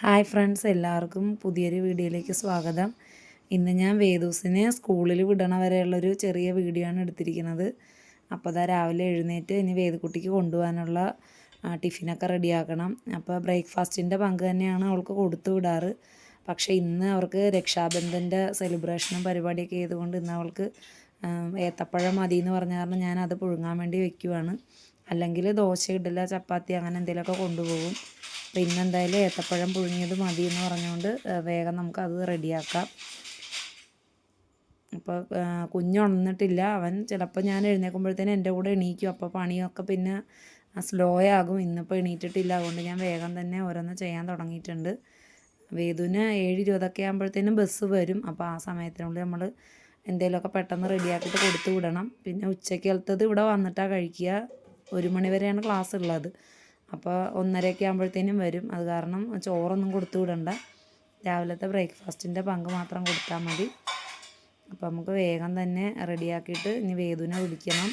Hi friends എല്ലാവർക്കും പുതിയൊരു വീഡിയോയിലേക്ക് സ്വാഗതം. ഇന്ന് ഞാൻ വേദൂസിനെ സ്കൂളിൽ വിടണ വരെയുള്ളൊരു ചെറിയ വീഡിയോ ആണ് എടുത്തിരിക്കുന്നത്. അപ്പോൾ അതാ രാവിലെ എഴുന്നേറ്റ് ഇനി വേദക്കുട്ടിക്ക് കൊണ്ടുപോകാനുള്ള ടിഫിനൊക്കെ റെഡിയാക്കണം. അപ്പോൾ ബ്രേക്ക്ഫാസ്റ്റിന്റെ പങ്ക് തന്നെയാണ് അവൾക്ക് കൊടുത്തു വിടാറ്. പക്ഷേ ഇന്ന് അവർക്ക് രക്ഷാബന്ധന്റെ സെലിബ്രേഷനും പരിപാടിയൊക്കെ ചെയ്തുകൊണ്ട് ഇന്ന് അവൾക്ക് ഏത്തപ്പഴം മതി എന്ന് പറഞ്ഞ കാരണം ഞാൻ അത് പുഴുങ്ങാൻ വേണ്ടി വെക്കുവാണ്. അല്ലെങ്കിൽ ദോശ ഇടില്ല ചപ്പാത്തി അങ്ങനെ എന്തെങ്കിലുമൊക്കെ കൊണ്ടുപോകും. പിന്നെ എന്തായാലും ഏത്തപ്പഴം പുഴുങ്ങിയത് മതി എന്ന് പറഞ്ഞുകൊണ്ട് വേഗം നമുക്ക് അത് റെഡിയാക്കാം. അപ്പോൾ കുഞ്ഞുണർന്നിട്ടില്ല. അവൻ ചിലപ്പോൾ ഞാൻ എഴുന്നേൽക്കുമ്പോഴത്തേനും എന്റെ കൂടെ എണീക്കും. അപ്പോൾ പണിയൊക്കെ പിന്നെ സ്ലോ ആകും. ഇന്നിപ്പോൾ എണീറ്റിട്ടില്ല. അതുകൊണ്ട് ഞാൻ വേഗം തന്നെ ഓരോന്ന് ചെയ്യാൻ തുടങ്ങിയിട്ടുണ്ട്. വേദുവിന് ഏഴ് ഇരുപതൊക്കെ ആകുമ്പോഴത്തേനും ബസ് വരും. അപ്പോൾ ആ സമയത്തിനുള്ളിൽ നമ്മൾ എന്തെങ്കിലുമൊക്കെ പെട്ടെന്ന് റെഡിയാക്കിയിട്ട് കൊടുത്തു വിടണം. പിന്നെ ഉച്ചയ്ക്കലത്തത് ഇവിടെ വന്നിട്ടാണ് കഴിക്കുക. ഒരു മണിവരെയാണ് ക്ലാസ് ഉള്ളത്. അപ്പോൾ ഒന്നരയൊക്കെ ആകുമ്പോഴത്തേനും വരും. അത് കാരണം ചോറൊന്നും കൊടുത്തു വിടണ്ട. രാവിലത്തെ ബ്രേക്ക്ഫാസ്റ്റിന്റെ പങ്ക് മാത്രം കൊടുത്താൽ മതി. അപ്പോൾ നമുക്ക് വേഗം തന്നെ റെഡിയാക്കിയിട്ട് ഇനി വേദുവിനെ വിളിക്കണം.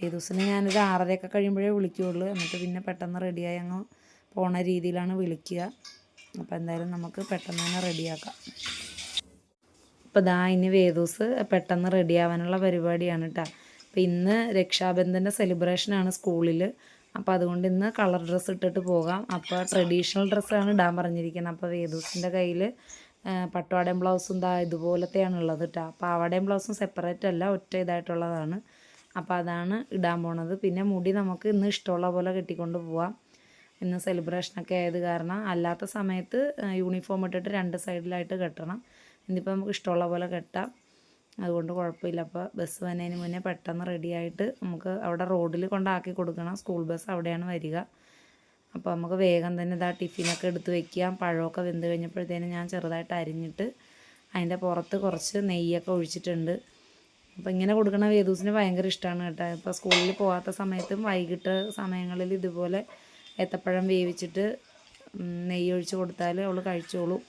വേദൂസിനെ ഞാനൊരു ആറരയൊക്കെ കഴിയുമ്പോഴേ വിളിക്കുകയുള്ളൂ എന്നിട്ട് പിന്നെ പെട്ടെന്ന് റെഡിയായി അങ്ങ് പോണ രീതിയിലാണ് വിളിക്കുക. അപ്പോൾ എന്തായാലും നമുക്ക് പെട്ടെന്ന് തന്നെ റെഡിയാക്കാം. ഇപ്പോൾ ദാ ഇനി വേദൂസ് പെട്ടെന്ന് റെഡിയാവാനുള്ള പരിപാടിയാണ് കേട്ടോ അപ്പോൾ ഇന്ന് രക്ഷാബന്ധന്റെ സെലിബ്രേഷനാണ് സ്കൂളിൽ അപ്പോൾ അതുകൊണ്ട് ഇന്ന് കളർ ഡ്രസ്സ് ഇട്ടിട്ട് പോകാം. അപ്പോൾ ട്രഡീഷണൽ ഡ്രസ്സാണ് ഇടാൻ പറഞ്ഞിരിക്കുന്നത്. അപ്പോൾ വേദൂസിന്റെ കയ്യിൽ പട്ടുവാടയും ബ്ലൗസും ദാ ഇതുപോലത്തെയാണ് ഉള്ളത് കേട്ടോ പാവാടയും ബ്ലൗസും സെപ്പറേറ്റ് അല്ല ഒറ്റ ഇതായിട്ടുള്ളതാണ്. അപ്പോൾ അതാണ് ഇടാൻ പോണത്. പിന്നെ മുടി നമുക്ക് ഇന്ന് ഇഷ്ടമുള്ള പോലെ കെട്ടിക്കൊണ്ട് പോവാം. ഇന്ന് സെലിബ്രേഷനൊക്കെ ആയത് കാരണം അല്ലാത്ത സമയത്ത് യൂണിഫോം ഇട്ടിട്ട് രണ്ട് സൈഡിലായിട്ട് കെട്ടണം. ഇന്നിപ്പോൾ നമുക്ക് ഇഷ്ടമുള്ള പോലെ കെട്ടാം. അതുകൊണ്ട് കുഴപ്പമില്ല. അപ്പോൾ ബസ് വന്നതിന് മുന്നേ പെട്ടെന്ന് റെഡിയായിട്ട് നമുക്ക് അവിടെ റോഡിൽ കൊണ്ടാക്കി കൊടുക്കണം. സ്കൂൾ ബസ് അവിടെയാണ് വരിക. അപ്പോൾ നമുക്ക് വേഗം തന്നെ ഇതാ ടിഫിനൊക്കെ എടുത്ത് വയ്ക്കുക പഴമൊക്കെ വെന്ത് കഴിഞ്ഞപ്പോഴത്തേനും ഞാൻ ചെറുതായിട്ട് അരിഞ്ഞിട്ട് അതിന്റെ പുറത്ത് കുറച്ച് നെയ്യൊക്കെ ഒഴിച്ചിട്ടുണ്ട്. അപ്പോൾ ഇങ്ങനെ കൊടുക്കണ വേദൂസിന് ഭയങ്കര ഇഷ്ടമാണ് കേട്ടോ. ഇപ്പോൾ സ്കൂളിൽ പോകാത്ത സമയത്തും വൈകിട്ട് സമയങ്ങളിൽ ഇതുപോലെ ഏത്തപ്പഴം വേവിച്ചിട്ട് നെയ്യ് ഒഴിച്ച് കൊടുത്താൽ അവൾ കഴിച്ചോളും.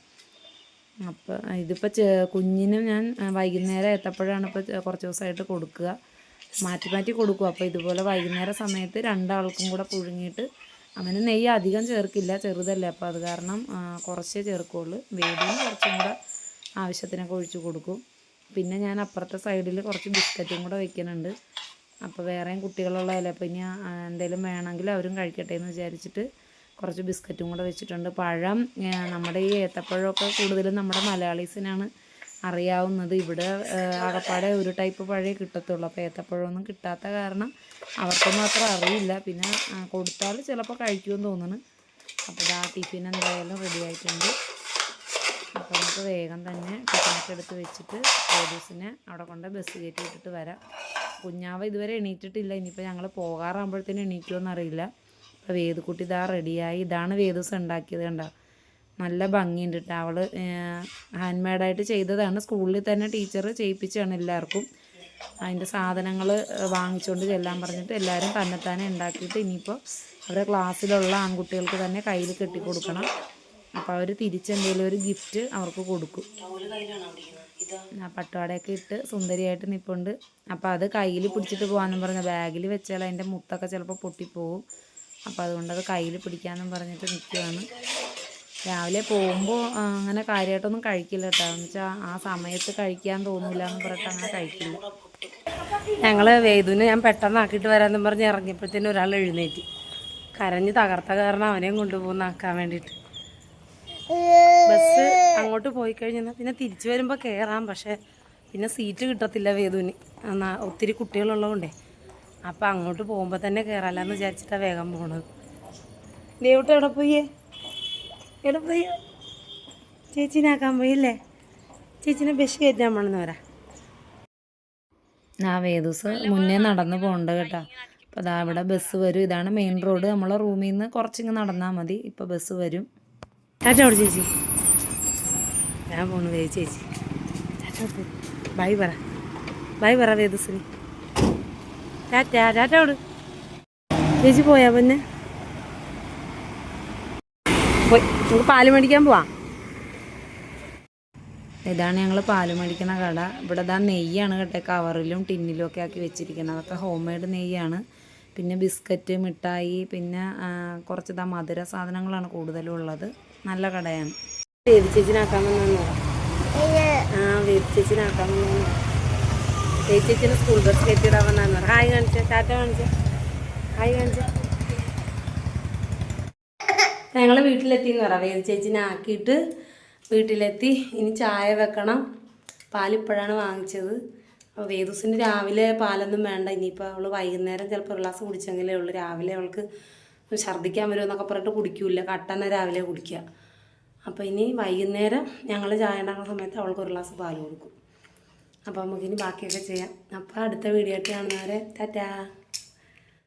അപ്പോൾ ഇതിപ്പോൾ കുഞ്ഞിന് ഞാൻ വൈകുന്നേരം എത്തപ്പോഴാണ് ഇപ്പോൾ കുറച്ച് ദിവസമായിട്ട് കൊടുക്കുക. മാറ്റി മാറ്റി കൊടുക്കും. അപ്പോൾ ഇതുപോലെ വൈകുന്നേര സമയത്ത് രണ്ടാൾക്കും കൂടെ പുഴുങ്ങിയിട്ട് അവന് നെയ്യ് അധികം ചേർക്കില്ല ചെറുതല്ലേ. അപ്പോൾ അത് കാരണം കുറച്ചേ ചേർക്കുള്ളൂ. വേദിയും കുറച്ചും കൂടെ ആവശ്യത്തിനൊക്കെ ഒഴിച്ചു കൊടുക്കും. പിന്നെ ഞാൻ അപ്പുറത്തെ സൈഡിൽ കുറച്ച് ബിസ്ക്കറ്റും കൂടെ വെക്കുന്നുണ്ട്. അപ്പോൾ വേറെയും കുട്ടികളുള്ളതല്ലേ. അപ്പോൾ ഇനി എന്തെങ്കിലും വേണമെങ്കിൽ അവരും കഴിക്കട്ടെ എന്ന് വിചാരിച്ചിട്ട് കുറച്ച് ബിസ്ക്കറ്റും കൂടെ വെച്ചിട്ടുണ്ട്. പഴം നമ്മുടെ ഈ ഏത്തപ്പഴമൊക്കെ കൂടുതലും നമ്മുടെ മലയാളീസിനാണ് അറിയാവുന്നത്. ഇവിടെ ആകപ്പാടെ ഒരു ടൈപ്പ് പഴേ കിട്ടത്തുള്ളൂ. അപ്പോൾ ഏത്തപ്പഴമൊന്നും കിട്ടാത്ത കാരണം അവർക്ക് മാത്രം അറിയില്ല. പിന്നെ കൊടുത്താൽ ചിലപ്പോൾ കഴിക്കുമെന്ന് തോന്നുന്നു. അപ്പോൾ ഇതാ ടിഫിൻ എന്തായാലും റെഡി ആയിട്ടുണ്ട്. അപ്പോൾ നമുക്ക് വേഗം തന്നെ ടിഫിനൊക്കെ എടുത്ത് വെച്ചിട്ട് പോലീസിനെ അവിടെ കൊണ്ട് ബസ് കയറ്റി വിട്ടിട്ട് വരാം. കുഞ്ഞാവ ഇതുവരെ എണീറ്റിട്ടില്ല. ഇനിയിപ്പോൾ ഞങ്ങൾ പോകാറാകുമ്പോഴത്തേനും എണീക്കുമെന്ന് അറിയില്ല. അപ്പോൾ വേദുക്കുട്ടി ഇതാ റെഡിയായി ഇതാണ് വേദൂസ് ഉണ്ടാക്കിയത് കണ്ടോ? നല്ല ഭംഗിയുണ്ട് കേട്ടോ അവൾ ഹാൻഡ് മെയ്ഡായിട്ട് ചെയ്തതാണ്. സ്കൂളിൽ തന്നെ ടീച്ചർ ചെയ്യിപ്പിച്ചാണ് എല്ലാവർക്കും. അതിന്റെ സാധനങ്ങൾ വാങ്ങിച്ചുകൊണ്ട് ചെല്ലാൻ പറഞ്ഞിട്ട് എല്ലാവരും തന്നെത്താനെ ഉണ്ടാക്കിയിട്ട് ഇനിയിപ്പോൾ അവരുടെ ക്ലാസ്സിലുള്ള ആൺകുട്ടികൾക്ക് തന്നെ കയ്യിൽ കെട്ടിക്കൊടുക്കണം. അപ്പോൾ അവർ തിരിച്ചെന്തെങ്കിലും ഒരു ഗിഫ്റ്റ് അവർക്ക് കൊടുക്കും. ആ പട്ടുപാടയൊക്കെ ഇട്ട് സുന്ദരിയായിട്ട് നിൽപ്പുണ്ട് അപ്പോൾ അത് കയ്യിൽ പിടിച്ചിട്ട് പോകാമെന്നും പറഞ്ഞ ബാഗിൽ വെച്ചാൽ അതിന്റെ മുത്തൊക്കെ ചിലപ്പോൾ പൊട്ടിപ്പോവും. അപ്പോൾ അതുകൊണ്ട് അത് കയ്യിൽ പിടിക്കാമെന്നും പറഞ്ഞിട്ട് നിൽക്കുകയാണ് രാവിലെ പോകുമ്പോൾ അങ്ങനെ കാര്യമായിട്ടൊന്നും കഴിക്കില്ല കേട്ടോ എന്ന് വെച്ചാൽ ആ സമയത്ത് കഴിക്കാൻ തോന്നില്ല എന്ന് പറഞ്ഞിട്ട് അങ്ങനെ കഴിക്കില്ല. ഞങ്ങൾ വേദുവിനെ ഞാൻ പെട്ടെന്ന് ആക്കിയിട്ട് വരാമെന്ന് പറഞ്ഞ് ഇറങ്ങിയപ്പോഴത്തേനും ഒരാൾ എഴുന്നേറ്റ്. കരഞ്ഞ് തകർത്ത കാരണം അവനെയും കൊണ്ടുപോകുന്ന ആക്കാൻ വേണ്ടിയിട്ട്. ബസ് അങ്ങോട്ട് പോയി കഴിഞ്ഞാൽ പിന്നെ തിരിച്ചു വരുമ്പോൾ കയറാം പക്ഷേ പിന്നെ സീറ്റ് കിട്ടത്തില്ല വേദുവിന്. ഒത്തിരി കുട്ടികളുള്ളതുകൊണ്ടേ. അപ്പം അങ്ങോട്ട് പോകുമ്പോൾ തന്നെ കയറാലെന്ന് വിചാരിച്ചിട്ടാണ് വേഗം പോണത്. ദേവട്ട് എവിടെ പോയേ? എവിടെ പോയി? ചേച്ചിനാക്കാൻ പോയില്ലേ? ചേച്ചിനെ ബസ് കയറ്റാൻ പോണെന്ന് വരാ ആ ദിവസം മുന്നേ നടന്നു പോകണ്ട കേട്ടോ. അപ്പോൾ അതാ ഇവിടെ ബസ് വരും. ഇതാണ് മെയിൻ റോഡ്. നമ്മളെ റൂമിൽ നിന്ന് കുറച്ചിങ്ങ് നടന്നാൽ മതി. ഇപ്പോൾ ബസ് വരും. ചേച്ചി. ഞാൻ പോണു വേ ചേച്ചി. ബൈ പറ. ബൈ പറ വേദസിനി ടാറ്റ ചേച്ചി പോയാ പിന്നെ? പോയി നമുക്ക് പാൽ മേടിക്കാൻ പോവാ. ഇതാണ് ഞങ്ങൾ പാൽ മേടിക്കുന്ന കട. ഇവിടെ ഇതാ നെയ്യാണ് കേട്ടോ കവറിലും ടിന്നിലും ഒക്കെ ആക്കി വെച്ചിരിക്കുന്നത്. അതൊക്കെ ഹോം മെയ്ഡ് നെയ്യാണ്. പിന്നെ ബിസ്ക്കറ്റ് മിഠായി പിന്നെ കുറച്ച് ഇതാ മധുര സാധനങ്ങളാണ് കൂടുതലും ഉള്ളത്. നല്ല കടയാണ്. വേവിച്ചേച്ചിനാക്കാൻ വന്നു? ആ വേവിച്ചേച്ചിനാക്കാൻ വന്നു? ചേച്ചിനെ സ്കൂൾ ബസ് കയറ്റിയിടാൻ വന്നു ഹായ് കാണിച്ച ടാറ്റ കാണിച്ച. ഹായ് കാണിച്ച. ഞങ്ങൾ വീട്ടിലെത്തി എന്ന് പറ വേദി ചേച്ചിനെ ആക്കിയിട്ട് വീട്ടിലെത്തി. ഇനി ചായ വെക്കണം. പാലിപ്പോഴാണ് വാങ്ങിച്ചത്. അപ്പോൾ വേദൂസിന് രാവിലെ പാലൊന്നും വേണ്ട. ഇനിയിപ്പോൾ അവൾ വൈകുന്നേരം ചിലപ്പോൾ ഒരു ഗ്ലാസ് കുടിച്ചെങ്കിലേ ഉള്ളൂ. രാവിലെ അവൾക്ക് ഛർദ്ദിക്കാൻ വരുമെന്നൊക്കെ പറഞ്ഞിട്ട് കുടിക്കൂല കട്ടന രാവിലെ കുടിക്കുക. അപ്പോൾ ഇനി വൈകുന്നേരം ഞങ്ങൾ ചായ ഉണ്ടാക്കുന്ന സമയത്ത് അവൾക്ക് ഒരു ഗ്ലാസ് പാൽ കൊടുക്കും. അപ്പോൾ നമുക്കിനി ബാക്കിയൊക്കെ ചെയ്യാം. അപ്പോൾ അടുത്ത വീഡിയോ ആയിട്ട് കാണുന്നവരെ ടാറ്റാ.